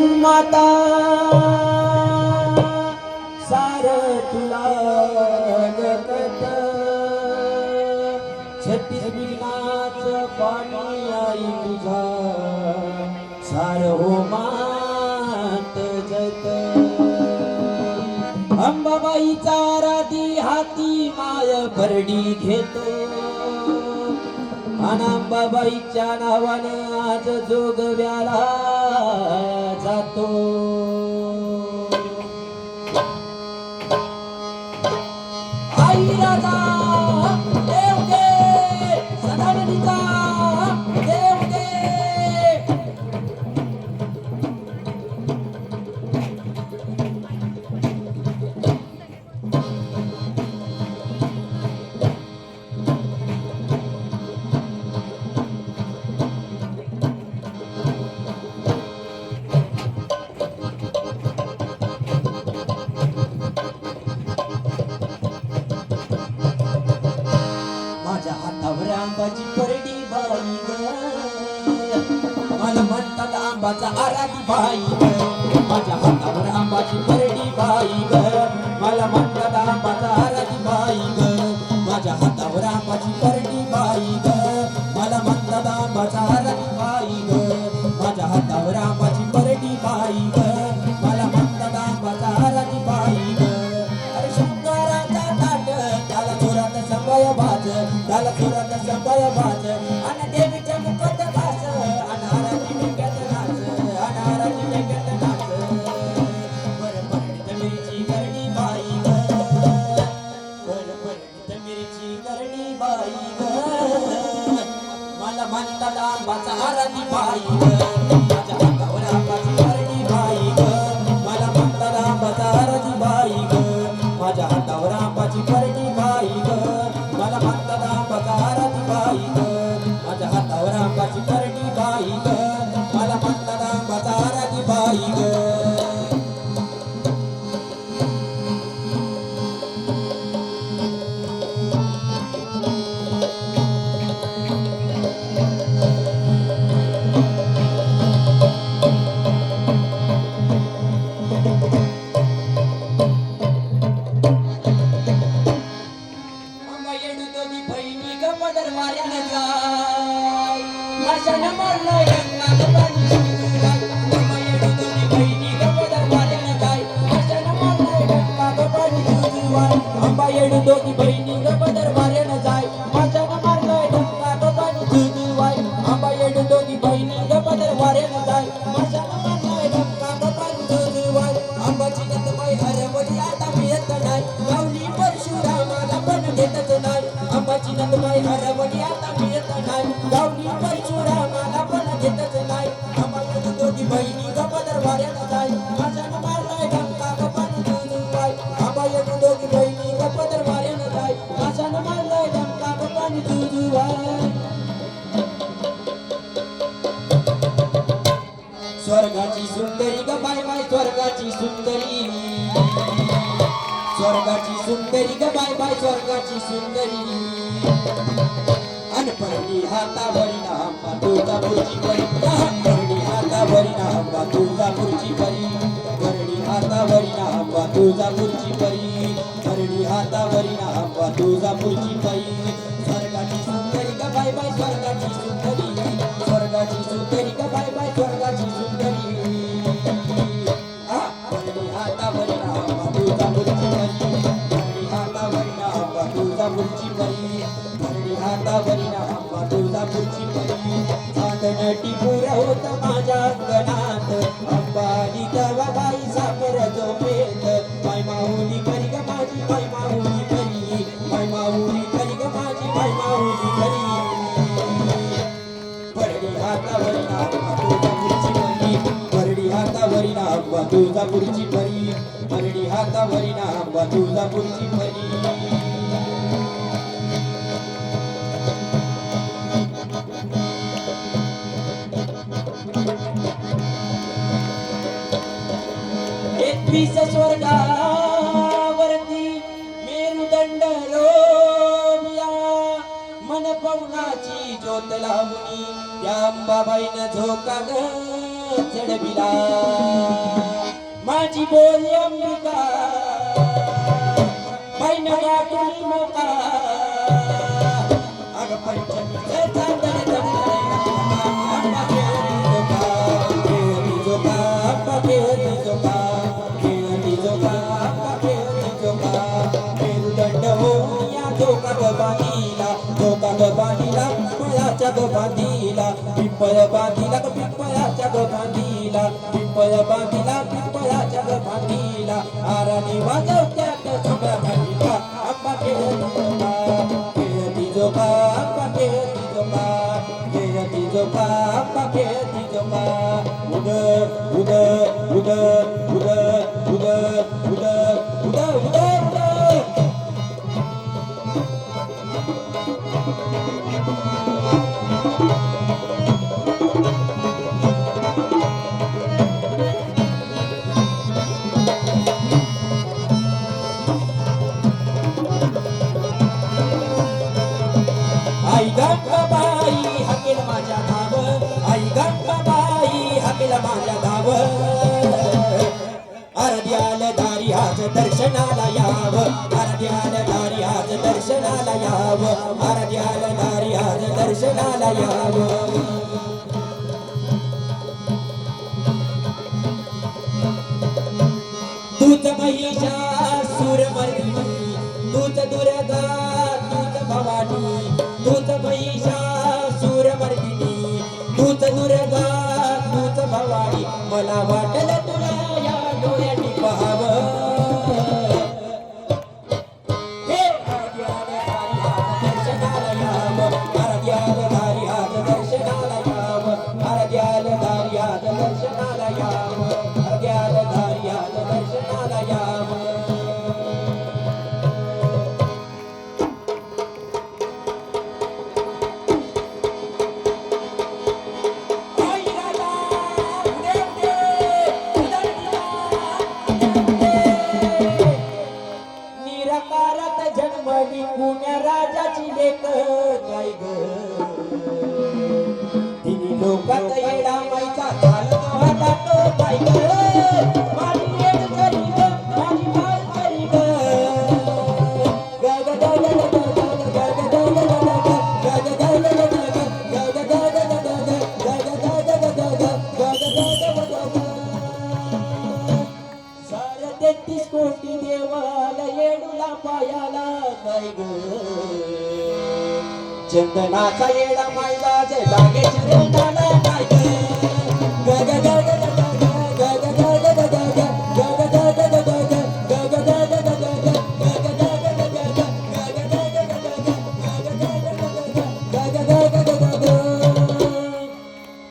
माता. सार तुला छत्तीसनाच पाणी आई तुझा. सार हो मात जत. अंबाबाईचा राधी हाती माय भरडी घेतो. अनांबाबाईच्या नावानं आज जोगव्याला जातो. बाप्पाचा आराधी बाई माझ्या हातावर आंबाची महाराज todo de. स्वर्गाची सुंदरी. स्वर्गाची सुंदरी ग बाय बाय स्वर्गाची सुंदरी. अनपणी हातावरी ना तुळजापूरची परी. अनपणी हातावरी ना तुळजापूरची परी. भरणी हातावरी ना तुळजापूरची परी. भरणी हातावरी ना तुळजापूरची परी. स्वर्गाची सुंदरी ग बाय बाय स्वर्गाची सुंदरी. आंबा तुळजापूरची परी मंगळी हातावरी ना आंबा तुळजापूरची परी चांदणटी पुऱ्या होत माझ्या अंगणात आंबा तवा बाई साखर झोपेत माय माहुली करी ग माझी माय माहुली करी माय माहुली करी ग माझी माय माहुली करी परडी हातावरी ना आंबा तुळजापूरची परी परडी हातावरी ना आंबा तुळजापूरची परी परडी हातावरी ना आंबा तुळजापूरची परी. पुण्याची ज्योत लावणी या अंबाबाईन झोका ग चढविला माझी बोली अंबिका बहिण गाठून मोका अग पंचमी चांदणे धोका गबानीला धोका गबानी पिंपळाच्या ग बांधिला, पिंपळ बांधिला ग पिंपळाच्या ग बांधिला, पिंपळ बांधिला, पिंपळाच्या ग बांधिला. आराने वाजवत्यात सगळ्या बांधिला, आंबा खेळती जोका, आंबा खेळती जोका, आंबा खेळती जोका. उद उद उद उद उद उद उद उद उद गंगाबाई हाकेल माझ्या धाव. आई गंगाबाई हाकेल माझ्या धाव. अर्ध्याल दारी आज दर्शनाला याव. अर्ध्याल दारी आज दर्शनाला याव. अर्ध्याल दारी आज दर्शनाला याव. तूच महिषा सुरमर्दिनी तूच दुर्गा भवानी मला वाटलं चंदनाचा येडा मायदा जे लागे चंदनाला